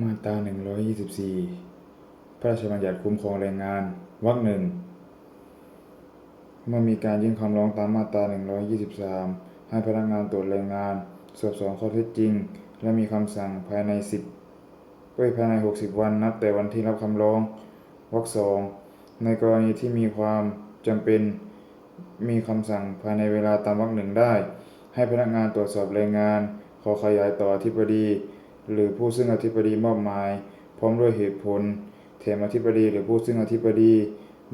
มาตรา124 พระราชบัญญัติคุ้มครองแรงงานวรรคหนึ่ง เมื่อมีการยื่นคำร้องตามมาตรา 123 ให้พนักงานตรวจแรงงาน สอบสวนข้อเท็จจริง และมีคำสั่งภายใน 10เว้ยภายใน 60 วันนับแต่วันที่รับคำร้องวรรคสอง ในกรณีที่มีความจำเป็นมีคำสั่งภายในเวลาตามวรรคหนึ่งได้ ให้พนักงานตรวจสอบแรงงาน ขอขยายต่ออธิบดี หรือผู้ซึ่งอธิบดีมอบหมาย พร้อมด้วยเหตุผลแถมอธิบดีหรือผู้ซึ่งอธิบดี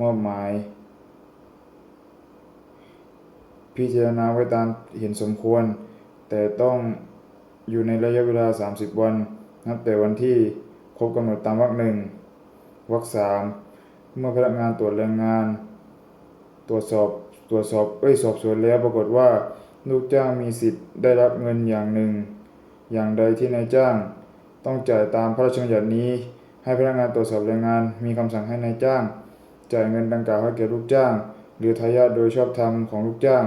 มอบหมาย พิจารณาไว้ตามเห็นสมควร แต่ต้องอยู่ในระยะเวลา 30 วัน นับแต่วันที่ครบกำหนดตามวรรคหนึ่งวรรคสามเมื่อพนักงานตรวจแรงงาน ตรวจสอบตรวจสอบเอ้ยสอบสวนแล้วปรากฏว่า ลูกจ้างมีสิทธิ์ได้รับเงินอย่างหนึ่ง อย่างใดที่นายจ้าง ต้องจ่ายตามพระราชบัญญัตินี้ ให้พนักงานตรวจสอบแรงงาน มีคำสั่งให้นายจ้าง จ่ายเงินดังกล่าวให้แก่ลูกจ้าง หรือทายาทโดยชอบธรรมของลูกจ้าง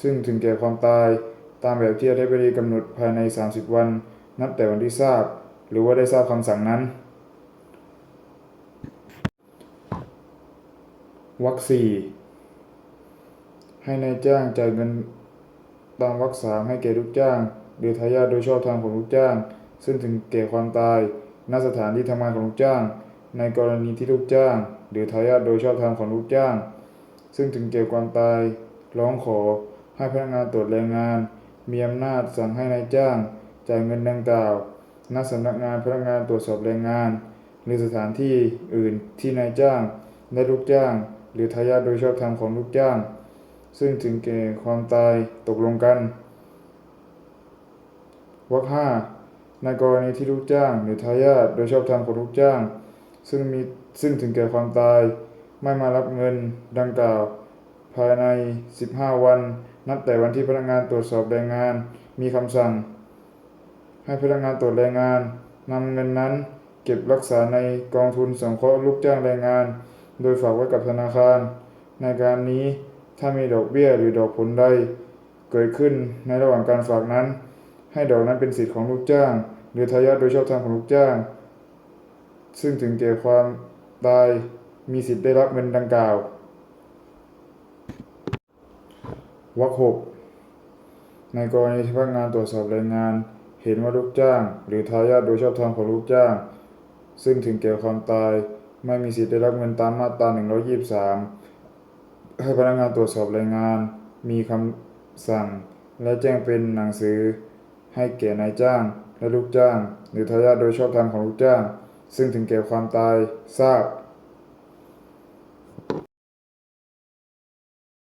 ซึ่งถึงแก่ความตายตามแบบที่อธิบดีกำหนดภายใน 30 วัน นับแต่วันที่ทราบ หรือว่าได้ทราบคำสั่งนั้นวรรคสี่ให้นายจ้างจ่ายเงิน ตามวรรคสามให้แก่ลูกจ้าง หรือทายาทโดยชอบธรรมของลูกจ้าง ซึ่งถึงแก่ความตายณสถานที่ทำงานของลูกจ้าง ในกรณีที่ลูกจ้าง หรือทายาทโดยชอบธรรมของลูกจ้าง ซึ่งถึงแก่ความตายร้องขอให้พนักงานตรวจแรงงาน มีอำนาจสั่งให้นายจ้าง จ่ายเงินดังกล่าวณสำนักงานพนักงานตรวจสอบแรงงาน หรือสถานที่อื่นที่นายจ้างและลูกจ้าง หรือทายาทโดยชอบธรรมของลูกจ้าง ซึ่งถึงแก่ความตายตกลงกันวรรคห้าในกรณีที่ลูกจ้างหรือทายาทโดยชอบธรรมของลูกจ้าง ซึ่งมีซึ่งถึงแก่ความตาย ไม่มารับเงินดังกล่าว ภายใน 15 วัน นับแต่วันที่พนักงานตรวจสอบแรงงาน มีคำสั่ง ให้พนักงานตรวจแรงงานนำเงินนั้น เก็บรักษาในกองทุนสงเคราะห์ลูกจ้างแรงงาน โดยฝากไว้กับธนาคาร ในการนี้ ถ้ามีดอกเบี้ยหรือดอกผลใดเกิดขึ้นในระหว่างการฝากนั้น ให้ดอกนั้นเป็นสิทธิ์ของลูกจ้าง หรือทายาทโดยชอบธรรมของลูกจ้าง ซึ่งถึงแก่ความตายมีสิทธิ์ได้รับเงินดังกล่าววรรคหกในกรณีที่พนักงานตรวจสอบแรงงาน เห็นว่าลูกจ้าง หรือทายาทโดยชอบธรรมของลูกจ้าง ซึ่งถึงแก่ความตายไม่มีสิทธิ์ได้รับเงินตามมาตรา123 ให้พนักงานตรวจสอบรายงาน มีคำสั่ง และแจ้งเป็นหนังสือ ให้แก่นายจ้าง และลูกจ้าง หรือทายาทโดยชอบธรรมของลูกจ้าง ซึ่งถึงแก่ความตายทราบ